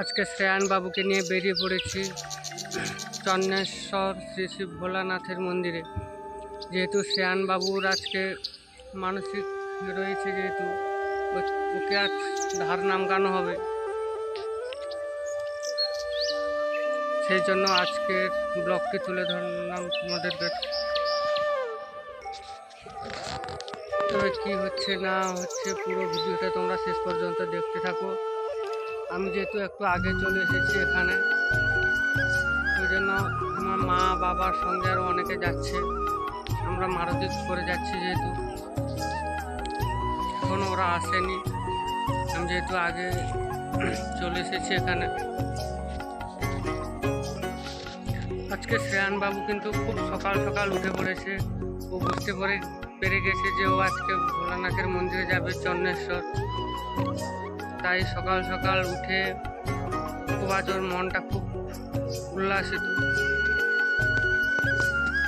আজকে শ্রেয়ান বাবুকে নিয়ে বেরিয়ে পড়েছি চন্নেশ্বর শ্রী শ্রী ভোলানাথের মন্দিরে। যেহেতু শ্রেয়ান বাবুর আজকে মানসিক রয়েছে, যেহেতু ওকে আজ ধার নাম নামগানো হবে। সেই জন্য আজকের ব্লগটি তুলে ধরলাম তোমাদের কাছে তবে কী হচ্ছে, না হচ্ছে, পুরো ভিডিওটা তোমরা শেষ পর্যন্ত দেখতে থাকো। আমি যেহেতু একটু আগে চলে এসেছি এখানে, ওই জন্য আমার মা বাবার সঙ্গে আরও অনেকে যাচ্ছে। আমরা মারুতি করে যাচ্ছি যেহেতু। এখন ওরা আসেনি। আমি যেহেতু আগে চলে এসেছি এখানে। আজকে শ্রেয়ান বাবু কিন্তু খুব সকাল সকাল উঠে পড়েছে। ও বুঝতে পরে, পেরে গেছে যে ও আজকে ভোলানাথের মন্দিরে যাবে চন্নেশ্বর তাই সকাল সকাল উঠে খুব আজ ওর মনটা খুব উল্লাসিত।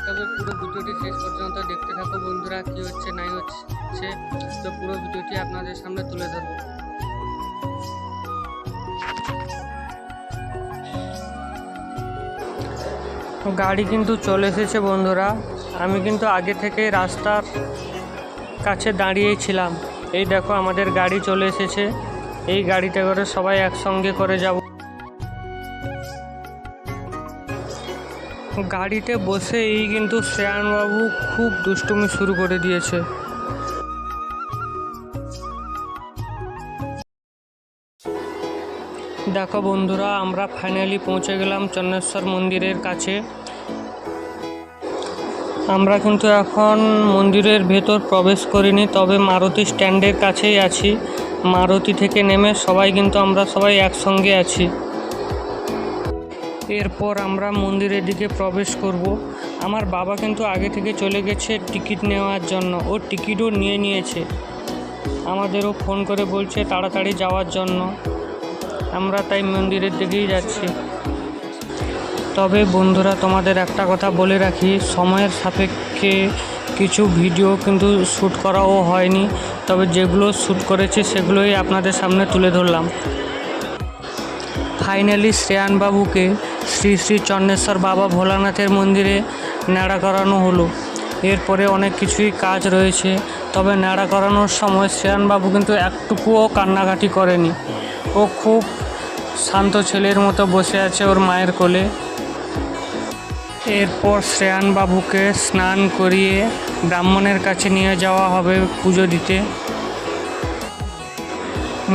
তবে পুরো ভিডিওটি শেষ পর্যন্ত দেখতে থাকো বন্ধুরা, কি হচ্ছে, নাই হচ্ছে, তো পুরো ভিডিওটি আপনাদের সামনে তুলে ধরবো। গাড়ি কিন্তু চলে এসেছে বন্ধুরা। আমি কিন্তু আগে থেকে রাস্তার কাছে দাঁড়িয়েই ছিলাম। এই দেখো আমাদের গাড়ি চলে এসেছে। এই গাড়িতে করে সবাই একসঙ্গে করে যাব। গাড়িতে বসে এই কিন্তু শ্রেয়ানবাবু খুব দুষ্টুমি শুরু করে দিয়েছে। দেখো বন্ধুরা, আমরা ফাইনালি পৌঁছে গেলাম চন্নেশ্বর মন্দিরের কাছে। আমরা কিন্তু এখন মন্দিরের ভেতর প্রবেশ করিনি, তবে মারুতি স্ট্যান্ডের কাছেই আছি। মারুতি থেকে নেমে সবাই কিন্তু আমরা সবাই একসঙ্গে আছি। এরপর আমরা মন্দিরের দিকে প্রবেশ করব। আমার বাবা কিন্তু আগে থেকে চলে গেছে টিকিট নেওয়ার জন্য। ও টিকিটও নিয়ে নিয়েছে। আমাদেরও ফোন করে বলছে তাড়াতাড়ি যাওয়ার জন্য। আমরা তাই মন্দিরের দিকেই যাচ্ছি। তবে বন্ধুরা, তোমাদের একটা কথা বলে রাখি, সময়ের সাপেক্ষে কিছু ভিডিও কিন্তু শ্যুট করাও হয়নি। তবে যেগুলো শ্যুট করেছি, সেগুলোই আপনাদের সামনে তুলে ধরলাম। ফাইনালি শ্রেয়ান বাবুকে শ্রী শ্রী চন্নেশ্বর বাবা ভোলানাথের মন্দিরে ন্যাড়া করানো হলো। এরপরে অনেক কিছুই কাজ রয়েছে, তবে ন্যাড়া করানোর সময় শ্রেয়ান বাবু কিন্তু একটুকুও কান্নাকাটি করেনি। ও খুব শান্ত ছেলের মতো বসে আছে ওর মায়ের কোলে। এরপর শ্রেয়ান বাবুকে স্নান করিয়ে ব্রাহ্মণের কাছে নিয়ে যাওয়া হবে পুজো দিতে।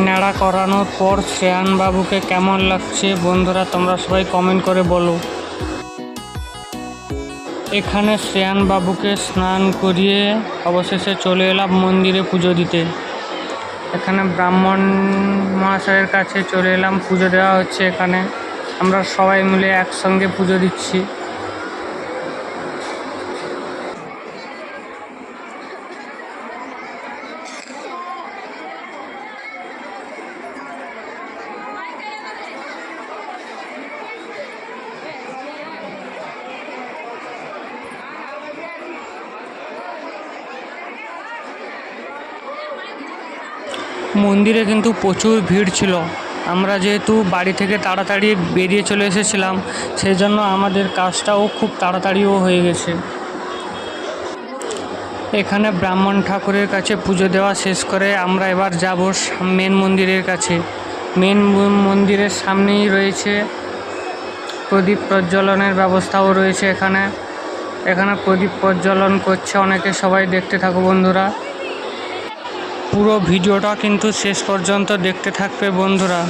নেড়া করানোর পর শ্রেয়ান বাবুকে কেমন লাগছে বন্ধুরা তোমরা সবাই কমেন্ট করে বলো। এখানে শ্রেয়ান বাবুকে স্নান করিয়ে অবশেষে চলে এলাম মন্দিরে পুজো দিতে। এখানে ব্রাহ্মণ মহাশয়ের কাছে চলে এলাম, পুজো দেওয়া হচ্ছে এখানে। আমরা সবাই মিলে একসঙ্গে পুজো দিচ্ছি। মন্দিরে কিন্তু প্রচুর ভিড় ছিল। আমরা যেহেতু বাড়ি থেকে তাড়াতাড়ি বেরিয়ে চলে এসেছিলাম সেই জন্য আমাদের কাজটাও খুব তাড়াতাড়িও হয়ে গেছে। এখানে ব্রাহ্মণ ঠাকুরের কাছে পুজো দেওয়া শেষ করে আমরা এবার যাব মেন মন্দিরের কাছে। মেন মন্দিরের সামনেই রয়েছে প্রদীপ প্রজ্বলনের ব্যবস্থাও রয়েছে এখানে। এখানে প্রদীপ প্রজ্বলন করছে অনেকে, সবাই দেখতে থাকো বন্ধুরা। পুরো ভিডিওটা কিন্তু শেষ পর্যন্ত দেখতে থাকবে বন্ধুরা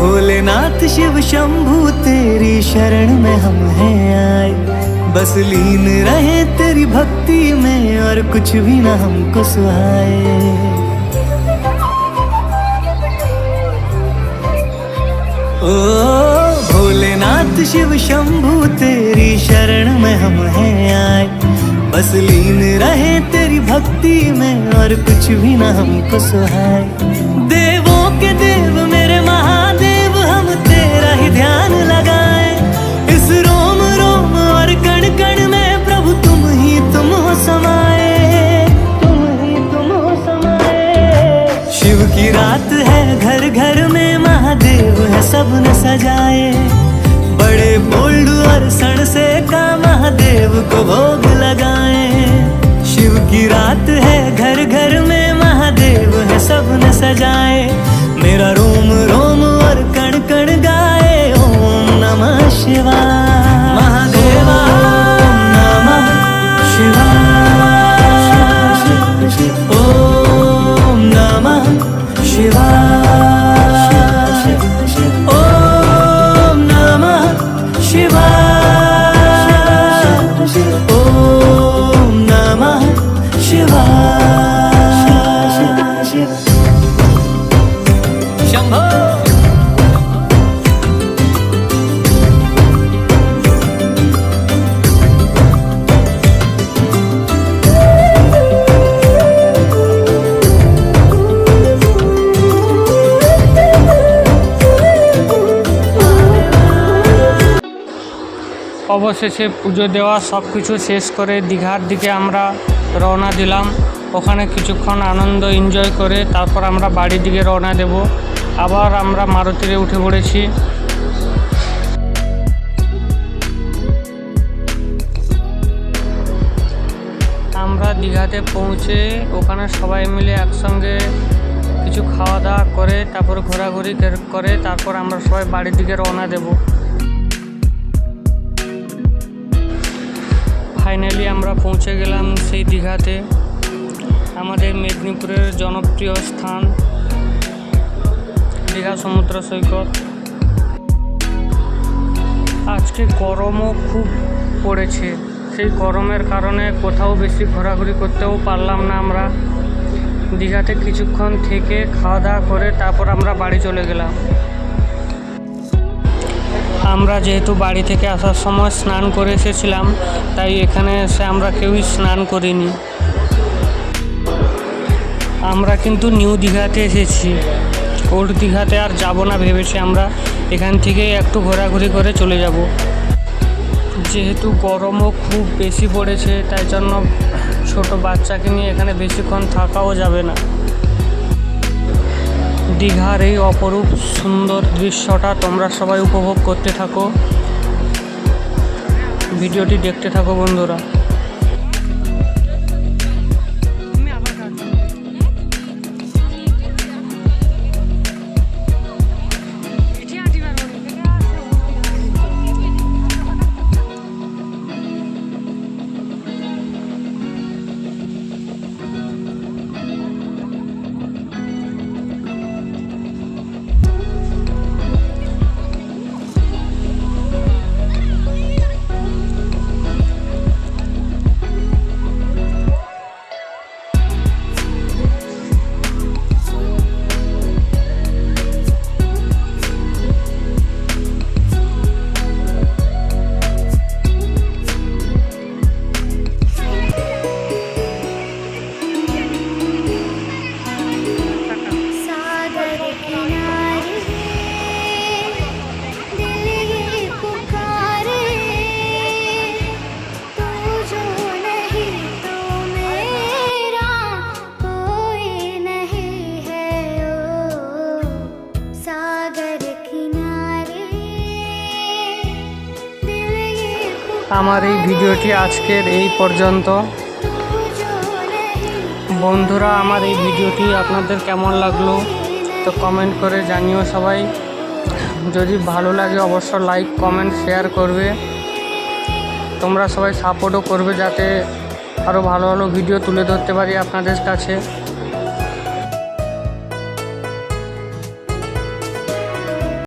भोलेनाथ शिव शंभु तेरी शरण में हम हैं आए बस लीन रहे तेरी भक्ति में और कुछ भी ना हमको सुहाए ओ, भोलेनाथ शिव शंभु, तेरी शरण में हम हैं आए। बस लीन रहे तेरी भक्ति में, और कुछ भी ना हमको सुहाए। देवों के देव, मेरे महादेव, हम तेरा ही ध्यान सजाए बड़े बोल्ड और सण से का महादेव को भोग অবশেষে পুজো দেওয়া সব কিছু শেষ করে দীঘার দিকে আমরা রওনা দিলাম। ওখানে কিছুক্ষণ আনন্দ এনজয় করে তারপর আমরা বাড়ির দিকে রওনা দেব। আবার আমরা মারুতিরে উঠে পড়েছি। আমরা দীঘাতে পৌঁছে ওখানে সবাই মিলে একসঙ্গে কিছু খাওয়া দাওয়া করে, তারপর ঘোরাঘুরি করে, তারপর আমরা সবাই বাড়ির দিকে রওনা দেবো। ফাইনালি আমরা পৌঁছে গেলাম সেই দীঘাতে, আমাদের মেদিনীপুরের জনপ্রিয় স্থান, দীঘা সমুদ্র সৈকত। আজকে গরমও খুব পড়েছে, সেই গরমের কারণে কোথাও বেশি ঘোরাঘুরি করতেও পারলাম না আমরা। দীঘাতে কিছুক্ষণ থেকে খাওয়া দাওয়া করে তারপর আমরা বাড়ি চলে গেলাম। আমরা যেহেতু বাড়ি থেকে আসার সময় স্নান করে এসেছিলাম, তাই এখানে এসে আমরা কেউই স্নান করিনি। আমরা কিন্তু নিউ দীঘাতে এসেছি। ওল্ড দীঘাতে আর যাব না ভেবেছি আমরা। এখান থেকেই একটু ঘোরাঘুরি করে চলে যাব। যেহেতু গরমও খুব বেশি পড়েছে, তাই জন্য ছোট বাচ্চাকে নিয়ে এখানে বেশিক্ষণ থাকাও যাবে না। দীঘার এই অপরূপ সুন্দর দৃশ্যটা তোমরা সবাই উপভোগ করতে থাকো। ভিডিওটি দেখতে থাকো বন্ধুরা। আমার এই ভিডিওটি আজকের এই পর্যন্ত। বন্ধুরা, আমার এই ভিডিওটি আপনাদের কেমন লাগল তো কমেন্ট করে জানিও সবাই। যদি ভালো লাগে অবশ্য লাইক কমেন্ট শেয়ার করবে। তোমরা সবাই সাপোর্টও করবে যাতে আরও ভালো ভালো ভিডিও তুলে ধরতে পারি আপনাদের কাছে।